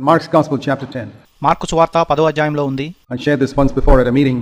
Mark's Gospel, chapter 10. మార్కు సువార్త పదో అధ్యాయంలో ఉంది I shared this once before at a meeting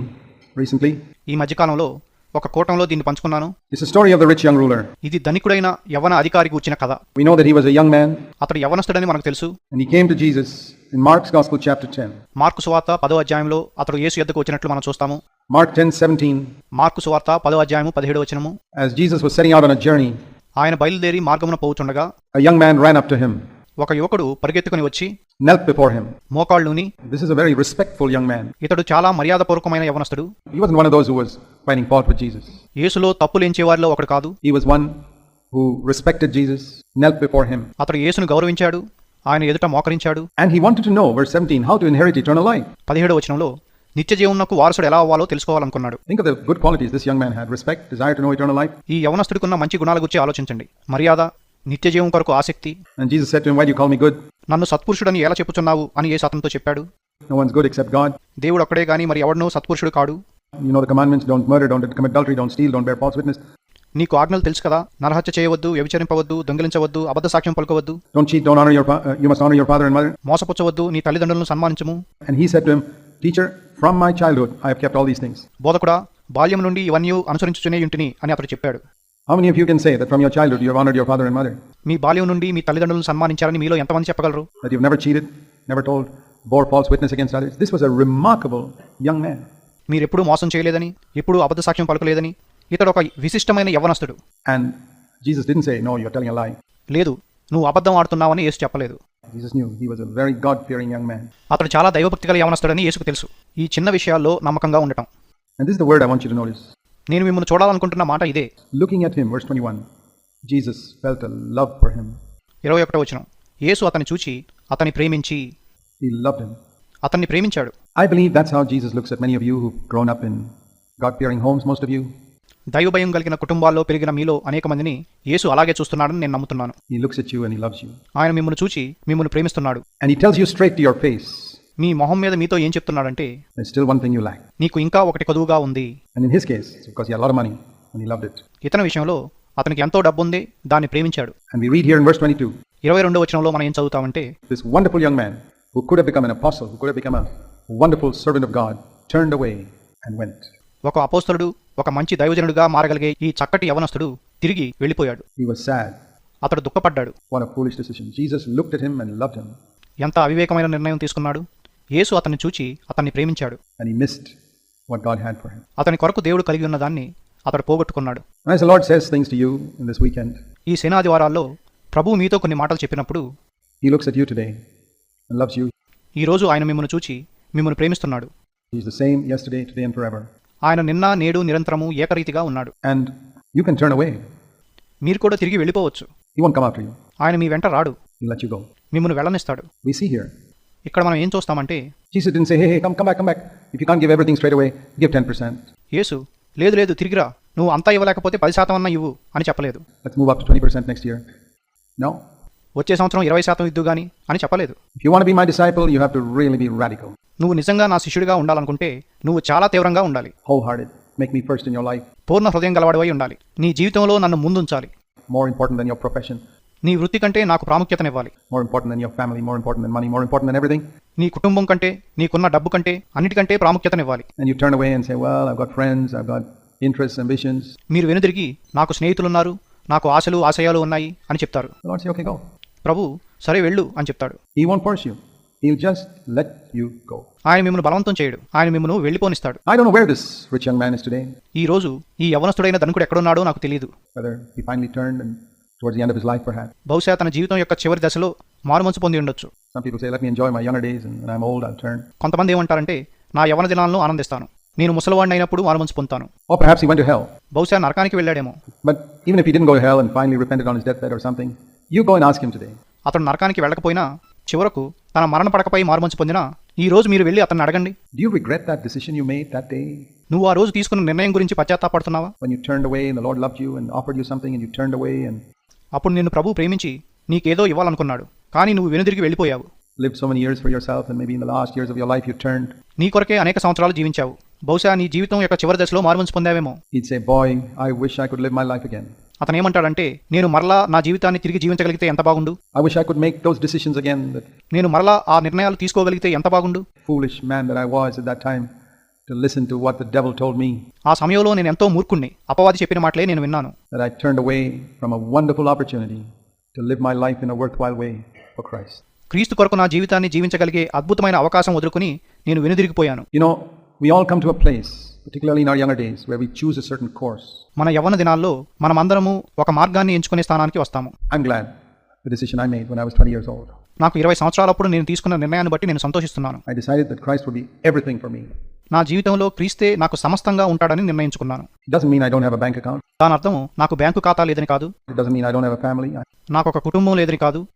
recently. ఈ మధ్యకాలంలో ఒక కూటంలో దీన్ని పంచుకున్నాను It's a story of the rich young ruler. ఇది ధనికుడైన యవన అధికారి కూర్చిన కథ We know that he was a young man, అతడు యవనస్తుడని మనకు తెలుసు and he came to Jesus in Mark's Gospel, chapter 10. మార్కు సువార్త పదో అధ్యాయంలో అతడు యేసు ఎద్దకు వచ్చినట్లు మనం చూస్తాము Mark 10 17. మార్కు సువార్త పదో అధ్యాయము పదిహేడు వచనము As Jesus was setting out on a journey, ఆయన బయలుదేరి మార్గమున పోవుచుండగా a young man ran up to him, ఒక యువకుడు పరిగెత్తుకుని వచ్చి knelt before him. మోకాళ్ళుని This is a very respectful young man. ఇతడు చాలా మర్యాదపూర్వకమైన యవనస్తుడు He wasn't one of those who was finding fault with Jesus. యేసులో తప్పులేంచే వారిలో ఒకడు కాదు He was one who respected Jesus, knelt before him, అతడు యేసును గౌరవించాడు ఆయన ఎదుట మోకరించాడు and he wanted to know, verse 17, how to inherit eternal life. పదిహేడు వచనంలో నిత్య జీవనకు వారసుడు ఎలా అవ్వాలో తెలుసుకోవాలనుకున్నాడు Think of the good qualities this young man had respect, desire to know eternal life. ఈ యవనస్తుడికున్న మంచి గుణాల గురించి ఆలోచించండి మర్యాద నిత్య జీవం కొరకు ఆసక్తి. నన్ను సత్పురుషుడు అని ఎలా చెప్పుచున్నావు అని ఏ శాతంతో చెప్పాడు. దేవుడు ఒక్కడే గాని మరి ఎవడనో సత్పురుషుడు కాడు. నీకు ఆజ్ఞలు తెలుసు కదా? నరహత్య చేయవద్దు వ్యభిచరింపవద్దు దొంగిలించవద్దు అబద్ధ సాక్ష్యం పలుకవద్దు. మోసపుచ్చవద్దు నీ తల్లిదండ్రులను సన్మానించము. Teacher from my childhood I have kept things బోధకుడా బాల్యం నుండి ఇవన్నీ అనుసరించుచునే ఇంటిని అని అతడు చెప్పాడు. How many of you can say that from your childhood you have honored your father and mother? మీ బాల్యం నుండి మీ తల్లిదండ్రులను సన్మానించారని మీలో ఎంతమంది చెప్పగలరు That you've never cheated, never told, bore false witness against others? This was a remarkable young man. మీరెప్పుడూ మోసం చేయలేదని ఎప్పుడూ అబద్ధ సాక్ష్యం పలుకలేదని ఇతడు ఒక విశిష్టమైన యవ్వనస్తుడు And Jesus didn't say, No, you're telling a lie. లేదు నువ్వు అబద్ధం ఆడుతున్నావని యేసు చెప్పలేదు Jesus knew he was a very God fearing young man. అతడు చాలా దైవభక్తి గల యవనస్తుడని యేసుకు తెలుసు ఈ చిన్న విషయాల్లో నమ్మకంగా ఉండటం And this is the word I want you to notice. నేను మిమ్మల్ని చూడాలనుకుంటున్న మాట ఇదే. Looking at him verse 21 Jesus felt love for him 21వ వచనం. యేసు అతన్ని చూచి అతన్ని ప్రేమించి హి లవ్డ్ హిమ్ అతన్ని ప్రేమించాడు. I believe that's how Jesus looks at many of you who grown up in god fearing homes most of you. దైవ కలిగిన కుటుంబాల్లో పెరిగిన మీలో అనేక మందిని యేసు అలాగే చూస్తున్నాడని నేను నమ్ముతున్నాను. He looks at you and he ఆయన మిమ్మల్ని చూచి మిమ్మల్ని ప్రేమిస్తున్నాడు. And he tells straight your face మీ మొహం మీద మీతో ఏం చెప్తున్నాడంటే still one thing you like నీకు ఇంకా ఒకటి కొదువుగా ఉంది. అండ్ ఇన్ మనీ అండ్ ఇతని విషయంలో అతనికి ఎంతో డబ్బు ఉంది దాన్ని ప్రేమించాడు. అండ్ వి రీడ్ వచనంలో మనం ఏం చదువుతామంటే ఒక అపోస్తలుడు ఒక మంచి దైవజనుడుగా మారగలిగే ఈ చక్కటి యవనస్తుడు తిరిగి వెళ్ళిపోయాడు. హి వాస్ సాడ్ అతడు దుఃఖపడ్డాడు. What a foolish decision Jesus looked ఎంత అవివేకమైన నిర్ణయం తీసుకున్నాడు? యేసు అతన్ని చూచి అతన్ని ప్రేమించాడు. అతని కొరకు దేవుడు కలిగి ఉన్న దాన్ని అతడు పోగొట్టుకున్నాడు. ఈ సేనాది వారాల్లో ప్రభు మీతో కొన్ని మాటలు చెప్పినప్పుడు ఈ రోజు ఆయన మిమ్మల్ని చూచి మిమ్మల్ని ప్రేమిస్తున్నాడు. ఆయన నిన్న నేడు నిరంతరము ఏకరీతిగా ఉన్నాడు. అండ్ యూ కెన్ టర్న్ మీరు కూడా తిరిగి వెళ్ళిపోవచ్చు. ఆయన మీ వెంట రాడు. మిమ్మల్ని వెళ్ళనిస్తాడు. ఇక్కడ మనం ఏం చూస్తామంటే యేసు లేదు లేదు తిరిగిరా. నువ్వు అంతా ఇవ్వలేకపోతే పది శాతం అన్నా ఇవ్వు అని చెప్పలేదు. వచ్చే సంవత్సరం ఇరవై శాతం ఇద్దు కానీ అని చెప్పలేదు. నువ్వు నిజంగా నా శిష్యుడిగా ఉండాలనుకుంటే నువ్వు చాలా తీవ్రంగా ఉండాలి. Make me first in your life పూర్ణ హృదయం గలవాడివై ఉండాలి. నీ జీవితంలో నన్ను ముందుంచాలి. More important than your profession నీ వృత్తి కంటే నాకు ప్రాముఖ్యతనివ్వాలి. More important than your family more important than money more important than everything నీ కుటుంబం కంటే నీకున్న డబ్బు కంటే అన్నిటికంటే ప్రాముఖ్యతనివ్వాలి. And you turn away and say well I got friends I got interest ambitions మీరు వెనుదిరిగి నాకు స్నేహితులు ఉన్నారు నాకు ఆశలు ఆశయాలు ఉన్నాయి అని చెప్తారు. గాడ్ సే ఓకే గో ప్రభు సరే వెళ్ళు అని చెప్తాడు. He want force you he will just let you go ఆయన మిమ్మల్ని బలవంతం చేయడు. ఆయన మిమ్మల్ని వెళ్ళిపోనిస్తాడు. I don't know where this rich young man is today ఈ రోజు ఈ యవనస్తుడైన ధనుకుడు ఎక్కడ ఉన్నాడో నాకు తెలియదు whether he finally turned and towards the end of his life, perhaps. బహుశా తన జీవితం యొక్క చివరి దశలో మారుమనసు పొంది ఉండొచ్చు Some people say, let me enjoy my younger days, and when I'm old, I'll turn. కొంతమంది ఏమంటారంటే నా యవన దినాలను ఆనందిస్తాను నేను ముసలివాడిని అయినప్పుడు మారుమనసు పొందుతాను Or perhaps he went to hell. బహుశా నరకానికి వెళ్ళాడేమో But even if he didn't go to hell and finally repented on his deathbed or something, you go and ask him today. అతడు నరకానికి వెళ్ళకపోయినా చివరకు తన మరణ పడకపై మారుమనసు పొందినా ఈ రోజు మీరు వెళ్ళి అతన్ని అడగండి Do you regret that decision you made that day నువ్వు ఆ రోజు తీసుకున్న నిర్ణయం గురించి పశ్చాత్తాపడుతున్నావా when you turned away and the Lord loved you and offered you something and you turned away and అప్పుడు నిన్ను ప్రభు ప్రేమించి నీకేదో ఇవ్వాలనుకున్నాడు. కానీ నువ్వు వెనుదిరిగి వెళ్ళిపోయావు. నీ కొరకే అనేక సంవత్సరాలు జీవించావు. బహుశా నీ జీవితం యొక్క చివరి దశలో మార్మన్స్ పొందావేమో. It's a boy I wish I could live my life again అతను ఏమంటాడంటే నేను మరలా నా జీవితాన్ని తిరిగి జీవించగలిగితే ఎంత బాగుండు? I wish I could make those decisions again నేను మరలా ఆ నిర్ణయాలు తీసుకోగలిగితే ఎంత బాగుండు? Foolish man that I was at that time to listen to what the devil told me. ఆ సమయంలో నేను ఎంతో మూర్ఖుణ్ణి అపవాది చెప్పిన మాటలే నేను విన్నాను That I turned away from a wonderful opportunity to live my life in a worthwhile way for Christ. క్రీస్తు కొరకు నా జీవితాన్ని జీవించగలిగే అద్భుతమైన అవకాశం వదులుకుని నేను వెనుదిరిగిపోయాను You know, we all come to a place, particularly in our younger days, where we choose a certain course. మన యవ్వన దినాల్లో మనమందరము ఒక మార్గాన్ని ఎంచుకునే స్థానానికి వస్తాము I'm glad the decision I made when I was 20 years old. నాకు ఇరవై సంవత్సరాలప్పుడు నేను తీసుకున్న నిర్ణయాన్ని బట్టి నేను సంతోషిస్తున్నాను I decided that Christ would be everything for me. నా జీవితంలో క్రీస్తే నాకు సమస్తంగా ఉంటాడని నిర్ణయించుకున్నాను. దాని అర్థం నాకు బ్యాంకు ఖాతా లేదని కాదు. నాకు ఒక కుటుంబం లేదని కాదు.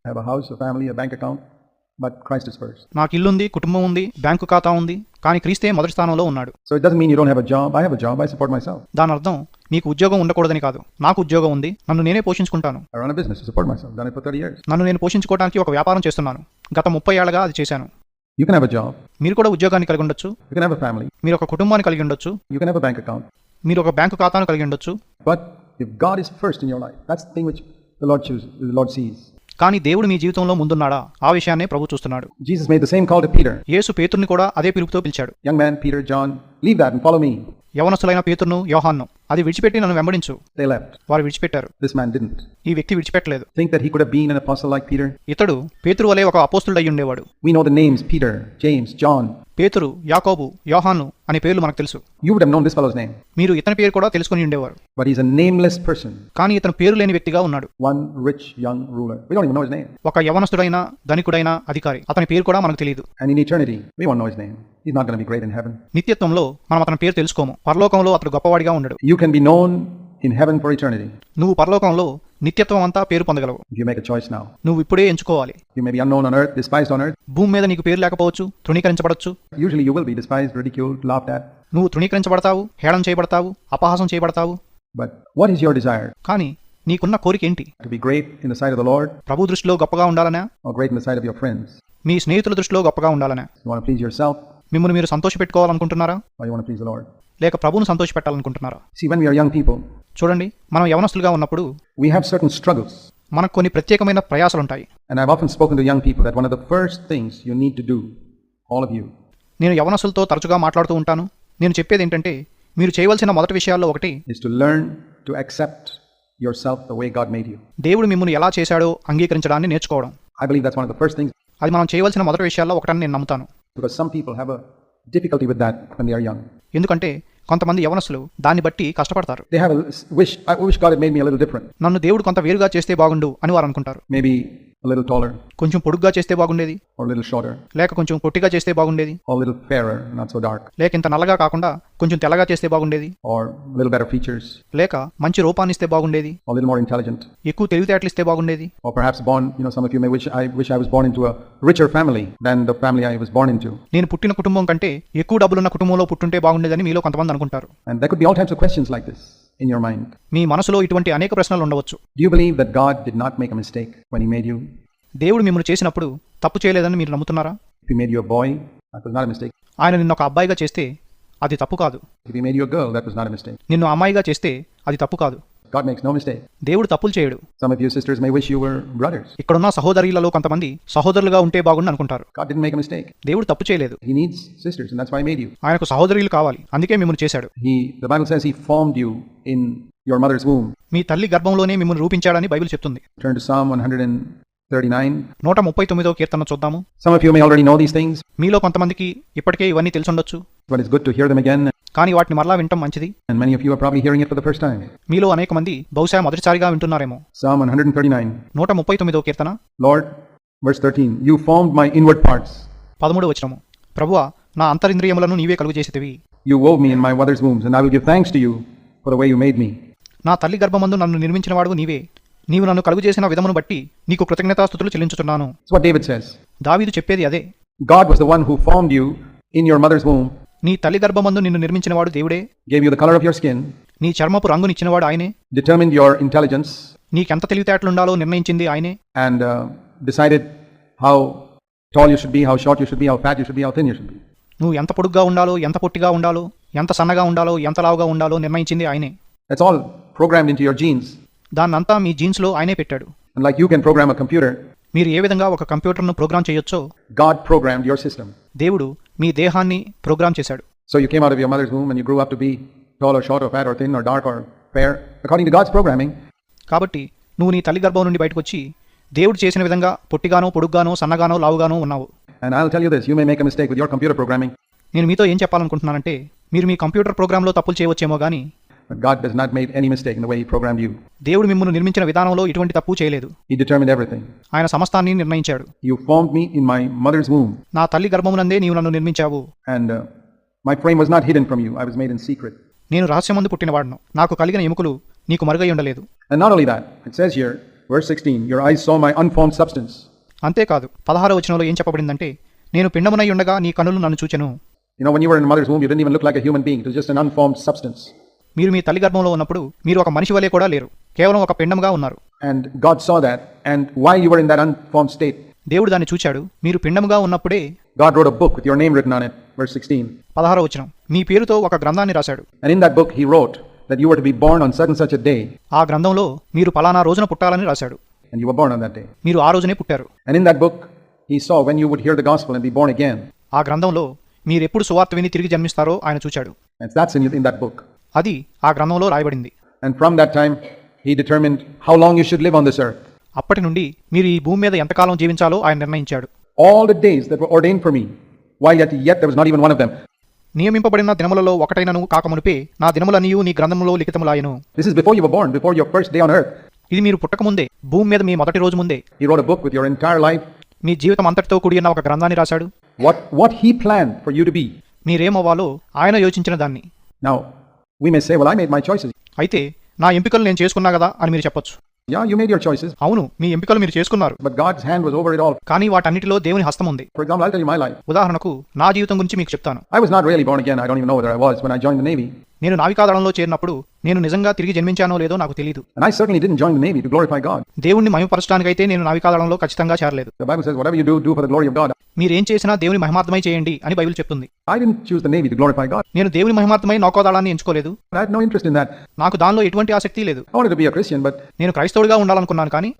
But Christ is first. నాకు ఇల్లుంది కుటుంబం ఉంది బ్యాంకు ఖాతా ఉంది కానీ క్రీస్తే మొదటి స్థానంలో ఉన్నాడు. So it mean you don't have job job support my దాని అర్థం నీకు ఉద్యోగం ఉండకూడదని కాదు. నాకు ఉద్యోగం ఉంది. నన్ను నేనే పోషించుకుంటాను. బిజినెస్ నన్ను నేను పోషించుకోవడానికి ఒక వ్యాపారం చేస్తున్నాను. గత ముప్పై ఏళ్ళగా అది చేశాను. You can have a job మీరు కూడా ఉద్యోగాన్ని కలిగి ఉండొచ్చు. You can have a family మీరు ఒక కుటుంబాన్ని కలిగి ఉండొచ్చు. You can have a bank account మీరు ఒక బ్యాంక్ ఖాతాను కలిగి ఉండొచ్చు. But if God is first in your life that's thing which the Lord choose the Lord sees కానీ దేవుడు మీ జీవితంలో ముందున్నాడా? ఆ విషయాన్ని ప్రభు చూస్తున్నాడు. Jesus made the same call to Peter యేసు పేతురుని కూడా అదే పిలుపుతో పిలిచాడు. Young man Peter John leave that and follow me యవనస్తులైన పేతును యోహాన్ను. అది విడిచిపెట్టి నన్ను వెంబడించు. వారు విడిచిపెట్టారు. దిస్ మ్యాన్ డిడ్ ఈ వ్యక్తి విడిచిపెట్టలేదు. Think that he could been an like Peter ఇతడు పేతురు వలే ఒక అపోస్తలుడై ఉండేవాడు we names Peter James John పేతురు యాకోబు యోహాను అనే పేర్లు మనకు తెలుసు. మీరు ఇతని పేరు కూడా తెలుసుకుని ఉండేవారు. కానీ ఇతను పేరు లేని వ్యక్తిగా ఉన్నాడు. ఒక యవనస్తుడైన ధనికుడైన అధికారి. అతని పేరు కూడా మనకు తెలియదు నిత్యత్వంలో మనం అతని పేరు తెలుసుకోము. పరలోకంలో అతడు గొప్పవాడిగా ఉన్నాడు you can be known in heaven for eternity నువ్వు పరలోకంలో నిత్యత్వం అంతా పేరు పొందగలవు. యు మేక్ చాయిస్ నౌ నువ్వు ఇప్పుడే ఎంచుకోవాలి. You may be unknown on earth despised on భూమి మీద నీకు పేరు లేకపోవచ్చు తృణీకరించబడొచ్చు. Usually you be despised ridiculed laughed at నువ్వు తృణీకరించబడతావు హేళన చేయబడతావు అపహాసం చేయబడతావు. But what is your desire కానీ నీకున్న కోరిక ఏంటి? To great in sight of Lord ప్రభు దృష్టిలో గొప్పగా ఉండాలనే? Or great in the your friends మీ స్నేహితుల దృష్టిలో గొప్పగా ఉండాలనే? యు వాంట్ ప్లీజ్ యువర్సెల్ఫ్ మిమ్మల్ని మీరు సంతోష పెట్టుకోవాలనుకుంటున్నారా ఐ వాంట్ ప్లీజ్ లార్డ్ లేక ప్రభువును సంతోషపెట్టాలనుకుంటున్నారా? యంగ్ పీపుల్ చూడండి మనం యవనస్తులుగా ఉన్నప్పుడు వీ హ్యావ్ సర్టన్ స్ట్రగుల్స్ మనకు కొన్ని ప్రత్యేకమైన ప్రయాసాలు ఉంటాయి and of spoken to young people that one of the first things you need to do all of you నేను యవనస్తులతో తరచుగా మాట్లాడుతూ ఉంటాను. నేను చెప్పేది ఏంటంటే మీరు చేయవలసిన మొదటి విషయాల్లో ఒకటి is to learn to accept your self the way God made you దేవుడు మిమ్మల్ని ఎలా చేశాడో అంగీకరించడాన్ని నేర్చుకోవడం. I believe that's one of the first thing అది మనం చేయవలసిన మొదటి విషయాల్లో ఒకటని నేను నమ్ముతాను. Because some people have a difficulty with that when they are young ఎందుకంటే కొంతమంది యవనస్సులు దాన్ని బట్టి కష్టపడతారు. నన్ను దేవుడు కొంత వేరుగా చేస్తే బాగుండు అని వారు అనుకుంటారు. మేబీ A little కొంచెం పొడుగ్గా చేస్తే బాగుండేది. లేక కొంచెం పొట్టిగా చేస్తే బాగుండేది. లేక ఇంత నల్లగా కాకుండా కొంచెం తెల్లగా చేస్తే బాగుండేది. ఆర్ లిటిల్ బెటర్ ఫీచర్స్ లేక మంచి రూపాన్ని ఇస్తే బాగుండేది. ఆర్ లిటిల్ మోర్ ఇంటెలిజెంట్ ఎక్కువ తెలివితేటలు ఇస్తే బాగుండేది. Or perhaps born you know some I wish I was born into a family than family I was born into నేను పుట్టిన కుటుంబం కంటే ఎక్కువ డబ్బులు ఉన్న కుటుంబంలో పుట్టింటే బాగుండేదని మీలో కొంతమంది అనుకుంటారు. And there could be all types like this in mind మీ మనసులో ఇటువంటి అనేక ప్రశ్నలు ఉండవచ్చు. Do you believe that not make a mistake when he made you దేవుడు మిమ్మల్ని చేసినప్పుడు తప్పు చేయలేదని మీరు నమ్ముతున్నారా? If made your boy that mistake ఆయన నిన్న ఒక అబ్బాయిగా చేస్తే అది తప్పు కాదు. నిన్ను అమ్మాయిగా చేస్తే అది తప్పు కాదు God makes no mistake. దేవుడు తప్పులు చేయడు Some of you sisters may wish you were brothers. ఇక్కడున్న సహోదరులలో కొంతమంది సహోదరులుగా ఉంటే బాగుండు అనుకుంటారు God didn't make a mistake. దేవుడు తప్పు చేయలేదు He needs sisters, and that's why He made you. ఆయనకు సహోదరులు కావాలి అందుకే మిమ్మల్ని చేశాడు He, the Bible says He formed you in your mother's womb. మీ తల్లి గర్భంలోనే మిమ్మల్ని రూపించాడని బైబిల్ చెప్తుంది Turn to Psalm 139. నూట ముప్పై తొమ్మిదో కీర్తన చూద్దాము. ఆల్రెడీ నో దీస్ థింగ్స్ మీలో కొంతమందికి ఇప్పటికే ఇవన్నీ తెలుసుండొచ్చు. But it's good to hear కానీ వాటిని మరలా వింటాం మంచిది. And many of you are probably hearing it for the first time మీలో అనేక మంది బహుశా మొదటిసారిగా వింటున్నారేమో. సమ్ 139 139 వ కీర్తన. Lord verse 13 you formed my inward parts 13వ వచనము. ప్రభువా నా అంతరింద్రియములను నీవే కలుగు చేసితివి you wove me in my mother's wombs and I will give thanks to you for the way you made me నా తల్లి గర్భమందు నన్ను నిర్మించిన వాడు నీవే. నీవు నన్ను కలుగు చేసిన విధమును బట్టి నీకు కృతజ్ఞతాస్థుతులు says. దావీదు చెప్పేది అదే God was the one who formed you in your mother's womb, నీ తల్లి గర్భమందు నిన్ను నిర్మించినవాడు దేవుడే gave you the color of your skin, నీ చర్మపు రంగునిచ్చినవాడు ఆయనే determined your intelligence, నీకెంత తెలివితేటలుండాలో నిర్ణయించింది ఆయనే uh, decided how tall you should be, how short you should be, how fat you should be, how thin you should be. నువ్వు ఎంత పొడుగ్గా ఉండాలో ఎంత పొట్టిగా ఉండాలో ఎంత సన్నగా ఉండాలో ఎంత లావుగా ఉండాలో నిర్ణయించింది ఆయనే That's all programmed into your genes. దాన్నంతా మీ జీన్స్లో ఆయనే పెట్టాడు. Like you can program a computer మీరు ఏ విధంగా ఒక కంప్యూటర్ను ప్రోగ్రామ్ చేయొచ్చో గాడ్ ప్రోగ్రామ్ యువర్ సిస్టమ్ దేవుడు మీ దేహాన్ని ప్రోగ్రామ్ చేశాడు. So you came out of your mother's womb and you grow up to be tall or short or fair or thin or dark or fair according to God's programming కాబట్టి నువ్వు నీ తల్లి గర్భం నుండి బయటకు వచ్చి దేవుడు చేసిన విధంగా పొట్టిగానో పొడుగ్గానో సన్నగానో లావుగానో ఉన్నావు. And I will tell you this you may make a mistake with your computer programming నేను మీతో ఏం చెప్పాలనుకుంటున్నానంటే మీరు మీ కంప్యూటర్ ప్రోగ్రామ్లో తప్పులు చేయవచ్చేమో గానీ God does not make any mistake in the way He programmed you. దేవుడు మిమ్మల్ని నిర్మించిన విధానంలో ఎటువంటి తప్పు చేయలేదు He determined everything. ఆయన సమస్తాన్ని నిర్ణయించాడు You formed me in my mother's womb, నా తల్లి గర్భమునందే నీవు నన్ను నిర్మించావు and uh, my frame was not hidden from you. I was made in secret. నేను రహస్యమందు పుట్టినవాడను నాకు కలిగిన ఎముకలు నీకు మరుగై ఉండలేదు And not only that, it says here, verse 16, your eyes saw my unformed substance. అంతేకాదు పదహారో వచనంలో ఏం చెప్పబడిందంటే నేను పిండమునై ఉండగా నీ కనులు నన్ను చూచెను You know, when you were in mother's womb, you didn't even look like a human being. It was just an unformed substance. మీరు మీ తల్లి గర్భంలో ఉన్నప్పుడు మీరు ఒక మనిషి వలె కూడా లేరు కేవలం ఒక పిండముగా ఉన్నారు And God saw that, and while you were in that unformed state, దేవుడు దాన్ని చూచాడు మీరు పిండముగా ఉన్నప్పుడే God wrote a book with your name written on it, verse 16. పదహారో వచనం మీ పేరుతో ఒక గ్రంథాన్ని రాశాడు in that book, He wrote that you were to be born on such and such a day, ఆ గ్రంథంలో మీరు పలానా రోజున పుట్టాలని రాశాడు and you were born on that day. మీరు ఆ రోజునే పుట్టారు And in that book, He saw when you would hear the gospel and be born again. ఆ గ్రంథంలో మీరు ఎప్పుడు సువార్త విని తిరిగి జన్మిస్తారో ఆయన చూచాడు And that's in, in that book. అది ఆ గ్రంథంలో రాయబడింది. And from that time he determined how long you should live on this earth అప్పటి నుండి మీరు ఈ భూమి మీద ఎంత కాలం జీవించాలో ఆయన నిర్ణయించాడు. All the days that were ordained for me while yet yet there was not even one of them నియమింపబడిన దినములలో ఒకటైనను కాకమునుపే నా దినములనియు నీ గ్రంథములో లిఖితములాయను. This is before you were born before your first day on earth ఇది మీరు పుట్టక ముందే భూమి మీద మీ మొదటి రోజు ముందే. He wrote a book with your entire life మీ జీవితం అంతటితో కూడిన ఒక గ్రంథాన్ని రాశాడు. What what he plan for you to be మీరేమవ్వాలో ఆయన యోచించిన దాన్ని. Now we may say, well, I made my choices. అయితే నా ఎంపికలు నేను చేసుకున్నా కదా అని మీరు చెప్పొచ్చు Yeah, you made your choices, అవును మీ ఎంపికలు మీరు చేసుకున్నారు but God's hand was over it all. కానీ వాటన్నిటిలో దేవుని హస్తం ఉంది For example, I'll tell you my life. ఉదాహరణకు నా జీవితం గురించి మీకు చెప్తాను I was not really born again. I don't even know whether I was when I joined the Navy. నేను నావికాదళంలో చేరినప్పుడు నేను నిజంగా తిరిగి జన్మించానో లేదో నాకు తెలియదు దేవుణ్ణి అయితే నేను నావికాదళంలో ఖచ్చితంగా చేరలేదు. మీరేం చేసినా దేవుని మహిమార్థమై చేయండి అని బైబిల్ చెప్తుంది. నేను దేవుని మహిమార్థమై నౌకాదళాన్ని ఎంచుకోలేదు. నాకు దానిలో ఎటువంటి ఆసక్తి లేదు. నేను క్రైస్తవుడిగా ఉండాలనుకున్నాను కానీ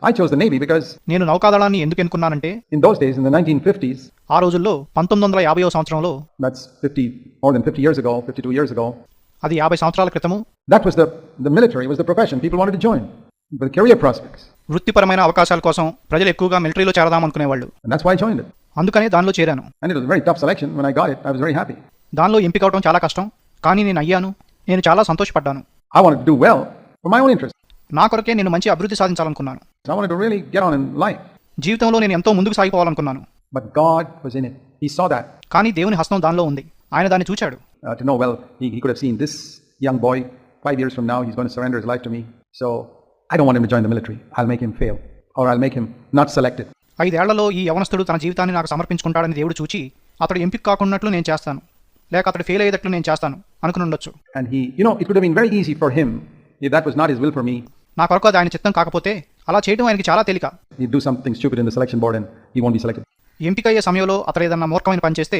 నేను నౌకాదళాన్ని ఎందుకు ఎన్నుకున్నానంటే ఆ రోజుల్లో పంతొమ్మిది వందల యాభై సంవత్సరంలో 50 more than 50 years ago 52 years ago అది యాభై సంవత్సరాల క్రితము. That was the military was the profession people wanted to join the career prospects వృత్తిపరమైన అవకాశాల కోసం ప్రజలు ఎక్కువగా మిలిటరీలో చేరదాం అనుకునేవాళ్ళు. దట్స్ వై జాయిన్డ్ అందుకనే దానిలో చేరాను. And it was very tough selection when I got it I was very happy దానిలో ఎంపిక అవడం చాలా కష్టం. కానీ నేను అయ్యాను. నేను చాలా సంతోషపడ్డాను. I want to do well for my own interest నా కొరకే నేను మంచి అభివృద్ధి సాధించాలనుకున్నాను. I want to really get on in life జీవితంలో నేను ఎంతో ముందుకు సాగిపోవాలనుకున్నాను. But God was in it he saw that కానీ దేవుని హస్తం దానిలో ఉంది. ఆయన దాన్ని చూచాడు. Uh, to know, well, he, he could have seen this young boy, five years from now, he's going to surrender his life to me. So I don't want him to join the military. I'll make him fail, or I'll make him not selected. ఐదేళ్ళలో ఈ యవనస్తుడు తన జీవితాన్ని నాకు సమర్పించుకుంటాడని దేవుడు చూచి అతడు ఎంపిక కాకున్నట్లు నేను చేస్తాను లేక అతడు ఫెయిల్ అయ్యేటట్లు నేను చేస్తాను అనుకుని ఉండొచ్చు And he, you know, it would have been very easy for him if that was not his will for me. నా కొరకు అది ఆయన చిత్తం కాకపోతే అలా చేయడం ఆయనకి చాలా తేలిక He'd do something stupid in the selection board and he won't be selected. ఎంపిక అయ్యే సమయంలో అతడు ఏదన్నా మూర్ఖమైన పని చేస్తే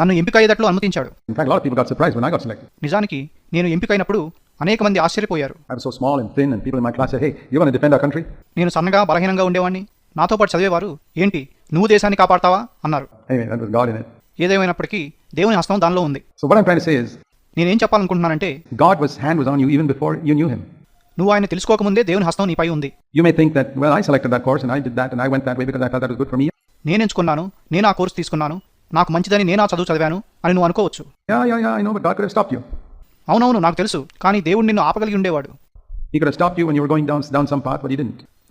నన్ను ఎంపిక అయ్యేటట్లు అనుమతించాడు నిజానికి నేను ఎంపిక అయినప్పుడు అనేక మంది ఆశ్చర్యపోయారు. నేను సన్నగా బలహీనంగా ఉండేవాడిని నాతో పాటు చదివేవారు ఏంటి నువ్వు దేశాన్ని కాపాడతావా? అన్నారు. ఏదేమైనప్పటికీ దేవుని హస్తం దానిలో ఉంది. నేనేం చెప్పాలనుకుంటున్నానంటే God was hand was on you even before you knew him నువ్వు ఆయన తెలుసుకోక తెలుసుకోకముందే దేవుని హస్తం నీ పై ఉంది. You may think that well I selected that course and I did that and I went that way because I thought that was good for me నేను ఎంచుకున్నాను నేను ఆ కోర్స్ తీసుకున్నాను నాకు మంచిదని నేనా చదువు చదివాను అని నువ్వు అనుకోవచ్చు అవునవును నాకు తెలుసు కానీ దేవుడు నిన్ను ఆపగలిగి ఉండేవాడు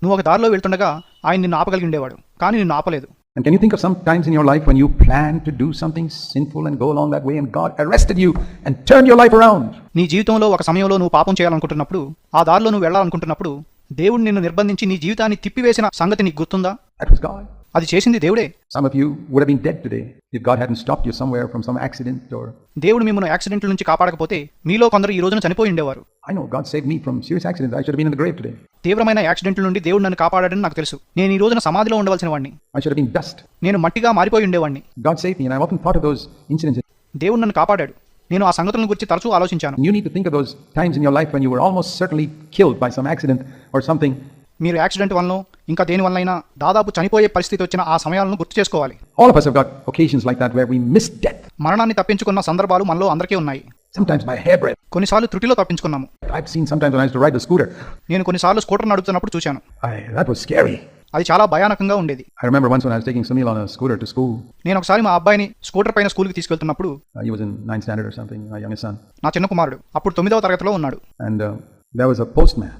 నువ్వు ఒక దారిలో వెళ్తుండగా ఆయన నిన్ను ఆపగలిగి ఉండేవాడు కానీ నిన్ను ఆపలేదు And can you think of some times in your life when you plan to do something sinful and go along that way and God arrested you and turned your life around? నీ జీవితంలో ఒక సమయంలో నువ్వు పాపం చేయాలనుకుంటున్నప్పుడు ఆ దారిలో నువ్వు వెళ్ళాలనుకుంటున్నప్పుడు దేవుడు నిన్ను నిర్బంధించి నీ జీవితాన్ని తిప్పివేసిన సంగతి నీకు గుర్తుందా? That was God. అది చేసింది దేవుడే. Some of you would have been dead today if God had stopped you somewhere from some accident or దేవుడు మిమ్మల్ని యాక్సిడెంట్ నుంచి కాపాడకపోతే మీలో కొందరు ఈ రోజున చనిపోయి ఉండేవారు. I know God save me from serious accident I should been in the grave today తీవ్రమైన యాక్సిడెంట్ నుండి దేవుడు నన్ను కాపాడాడని నాకు తెలుసు. నేను ఈ రోజున సమాధిలో ఉండవలసిన వాడిని. ఐ షుడ్ బీన్ డస్ట్ నేను మట్టిగా మారిపోయి ఉండేవాడిని. God save me and I off thought of those incidents దేవుడు నన్ను కాపాడాడు. నేను ఆ సంగతుల గురించి తరచూ ఆలోచించాను. You need to think of those times in your life when you were almost certainly killed by some accident or something మీరు యాక్సిడెంట్ వలన ఇంకా దేని వలనైనా దాదాపు చనిపోయే పరిస్థితి వచ్చిన ఆ సమయాలను గుర్తు చేసుకోవాలి All of us have got occasions like that where we miss death, మరణాన్ని తప్పించుకున్న సందర్భాలు మనలో అందరికీ ఉన్నాయి sometimes by hairbreadth. కొన్నిసార్లు త్రుటిలో తప్పించుకున్నాము I've seen sometimes when I used to ride the scooter. నేను కొన్నిసార్లు స్కూటర్ నడుపుతున్నప్పుడు చూశాను I, that was scary. అది చాలా భయానకంగా ఉండేది I remember once when I was taking Sunil on a scooter to school. నేను ఒకసారి మా అబ్బాయిని స్కూటర్ పైన స్కూల్కి తీసుకెళ్తున్నప్పుడు Uh, he was in ninth standard or something, my youngest son. నా చిన్న కుమారుడు అప్పుడు తొమ్మిదవ తరగతిలో ఉన్నాడు And uh, there was a postman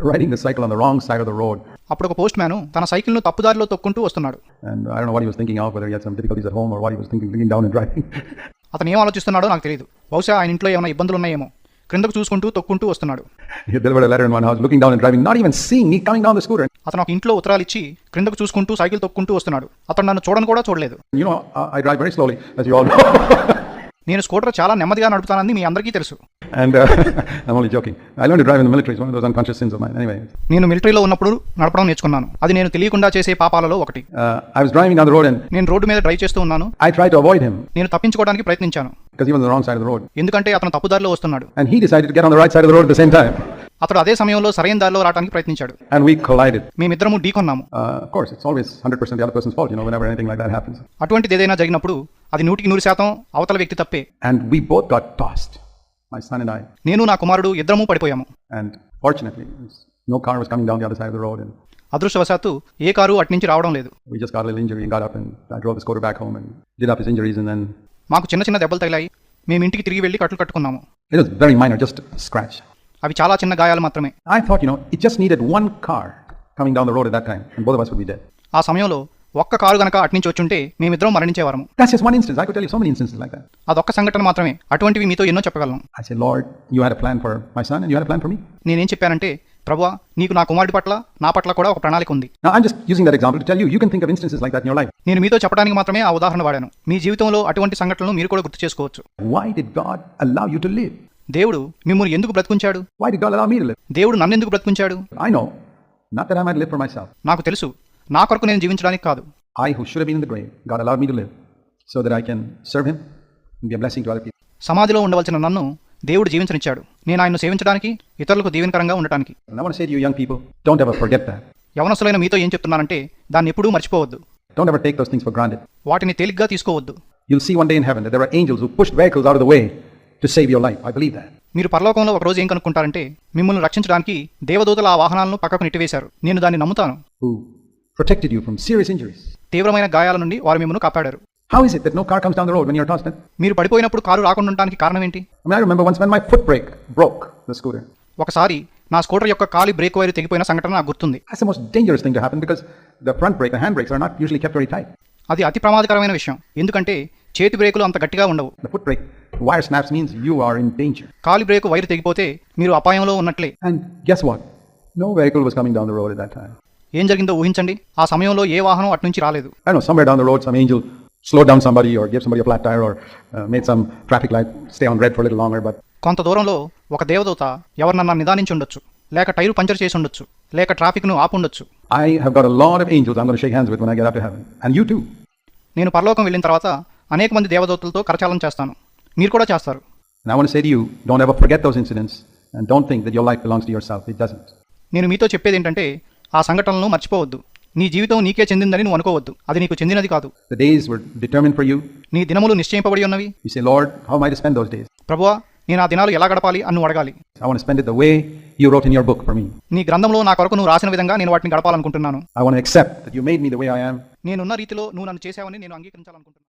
riding the cycle on the wrong side of the road. అప్పుడు ఒక పోస్ట్ మ్యాను తన సైకిల్ను తప్పుదారిలో తొక్కుంటూ వస్తున్నాడు And I don't know what he was thinking of, whether he had some difficulties at home or what he was thinking, bringing down and driving. అతను ఏం ఆలోచిస్తున్నాడో నాకు తెలియదు బహుశా ఆయన ఇంట్లో ఏమైనా ఇబ్బందులు ఉన్నాయేమో క్రిందకు చూసుకుంటూ తొక్కుంటూ వస్తున్నాడు he delivered a letter in one house, looking down and driving, not even seeing me coming down the scooter. అతను ఒక ఇంట్లో ఉత్తరాలు ఇచ్చి క్రిందకు చూసుకుంటూ సైకిల్ తొక్కుంటూ వస్తున్నాడు అతను నన్ను చూడను కూడా చూడలేదు You know, I, I drive very slowly, as you all know. నేను స్కూటర్ చాలా నెమ్మదిగా నడుపుతానని మీ అందరికీ తెలుసు. నేను మిలిటరీలో ఉన్నప్పుడు నడపడం నేర్చుకున్నాను. అది నేను తెలియకుండా చేసే పాపాలలో ఒకటి. నేను రోడ్ మీద డ్రైవ్ చేస్తూ ఉన్నాను. I try to avoid him నేను తప్పించుకోవడానికి ప్రయత్నించాను. ఎందుకంటే అతను తప్పుదారిలో వస్తున్నాడు. And he decided to get on road at అతడు అదే సమయంలో సరైన దారిలో రావడానికి ప్రయత్నించాడు. అండ్ వీ కొలైడెడ్ మేమిద్దరము డీ కొన్నాము కోర్స్ ఇట్స్ ఆల్వేస్ అటువంటి ఏదైనా జరిగినప్పుడు అది నూటికి నూరు శాతం అవతల వ్యక్తి తప్పే. And we both got my son and నేను నా కుమారుడు ఇద్దరము పడిపోయాము. అండ్ నో కార్ వాస్ అదృష్టవశాత్తు ఏ కారు అటు నుంచి రావడం లేదు. We just got injury and got up and back home and did up and మాకు చిన్న చిన్న దెబ్బలు తగిలాయి. మేము ఇంటికి తిరిగి వెళ్ళి కట్టులు కట్టుకున్నాము. జస్ట్ స్క్రాచ్ అవి చాలా చిన్న గాయాలు మాత్రమే. I thought you know it just needed one car coming down the road at that time and both of us would be dead. ఆ సమయంలో ఒక్క కారు గనక అటు నుంచి వచ్చుంటే మేమిద్దరం మరణించేవారము. That's just one instance I could tell you so many instances like that అదొక్క సంఘటన మాత్రమే. అటువంటివి మీతో ఎన్నో చెప్పగలను I say Lord you had a plan for my son and you had a plan for me నేను ఏం చెప్పానంటే ప్రభువా నీకు నా కుమారుడి పట్ల నా పట్ల కూడా ఒక ప్రణాళిక ఉంది. I just using that example to tell you you can think of instances like that in your life నేను మీతో చెప్పడానికి మాత్రమే ఆ ఉదాహరణ వాడాను. మీ జీవితంలో అటువంటి సంఘటనలు మీరు కూడా గుర్తు చేసుకోవచ్చు. Why did God allow you to live దేవుడు మిమ్మల్ని ఎందుకు బ్రతుకుంచాడు? దేవుడు నన్ను ఎందుకు బ్రతుకుంచాడు? ఐ నో నాకు తెలుసు. నా కొరకు నేను జీవించడానికి కాదు. I hush so that I can serve him be blessing to సమాధిలో ఉండవలసిన నన్ను దేవుడు జీవించనిచ్చాడు. నేను ఆయన్ను సేవించడానికి ఇతరులకు దీవెనకరంగా ఉండటానికి. ఐ యవనసులైన మీతో ఏం చెప్తున్నానంటే దాన్ని ఎప్పుడూ మర్చిపోవద్దు. Don't ever take those things వాటిని తేలిగ్గా తీసుకోవద్దు. You will see one day in heaven that there are angels who pushed vehicles out of the to save your life I believe that మీరు పరలోకంలో ఒక రోజు ఏం కనుక్కుంటారంటే మిమ్మల్ని రక్షించడానికి దేవదూతల ఆ వాహనాలను పక్కకు నెట్టివేశారు. నేను దాన్ని నమ్ముతాను. ప్రొటెక్టెడ్ యూ ఫ్రమ్ తీవ్రమైన గాయాల నుండి వారు మిమ్మల్ని కాపాడారు. హౌ ఇస్ మీరు పడిపోయినప్పుడు కారు రాకుండా ఉండడానికి కారణం ఏంటి? I my foot brake broke the ఒకసారి నా స్కూటర్ యొక్క కాలి బ్రేక్ వైర్ తెగిపోయిన సంఘటన నాకు గుర్తుంది. It's the most dangerous thing to happen the front brake hand brakes are not అది అతి ప్రమాదకరమైన విషయం. ఎందుకంటే చేతి బ్రేకులు అంత గట్టిగా ఉండవు. Wire snaps means you are in danger Kali brake wire తెగిపోతే మీరు అపాయంలో ఉన్నట్లే. And guess what no vehicle was coming road ఏం జరిగిందో ఊహించండి. ఆ సమయంలో ఏ వాహనం అటు నుంచి రాలేదు. I down road some angel slow down somebody or give somebody a flat tyre or some traffic light stay on red for little longer but కొంత దూరంలో ఒక దేవదూత ఎవరినన్నా నిదానించి ఉండొచ్చు లేక టైర్ పంచర్ చేసి ఉండొచ్చు లేక ట్రాఫిక్ను ఆపుండొచ్చు I have got a lot of shake hands with when I and you నేను పరలోకం వెళ్ళిన తర్వాత అనేక మంది దేవదూతలతో కరచాలనం చేస్తాను. మీరు కూడా చేస్తారు. నేను మీతో చెప్పేది ఏంటంటే ఆ సంఘటనలను మర్చిపోవద్దు. నీ జీవితం నీకే చెందిందని నువ్వు అనుకోవద్దు. అది నీకు చెందినది కాదు. నీ దినములు నిశ్చయింపబడి ఉన్నవి. ప్రభువా నేను ఆ దినాలు ఎలా గడపాలి అని అడగాలి. నీ గ్రంథంలో నా కొరకు నువ్వు రాసిన విధంగా నేను వాటిని గడపాలనుకుంటున్నాను. నేనున్న రీతిలో నువ్వు నన్ను చేసావని నేను అంగీకరించాలనుకుంటున్నాను.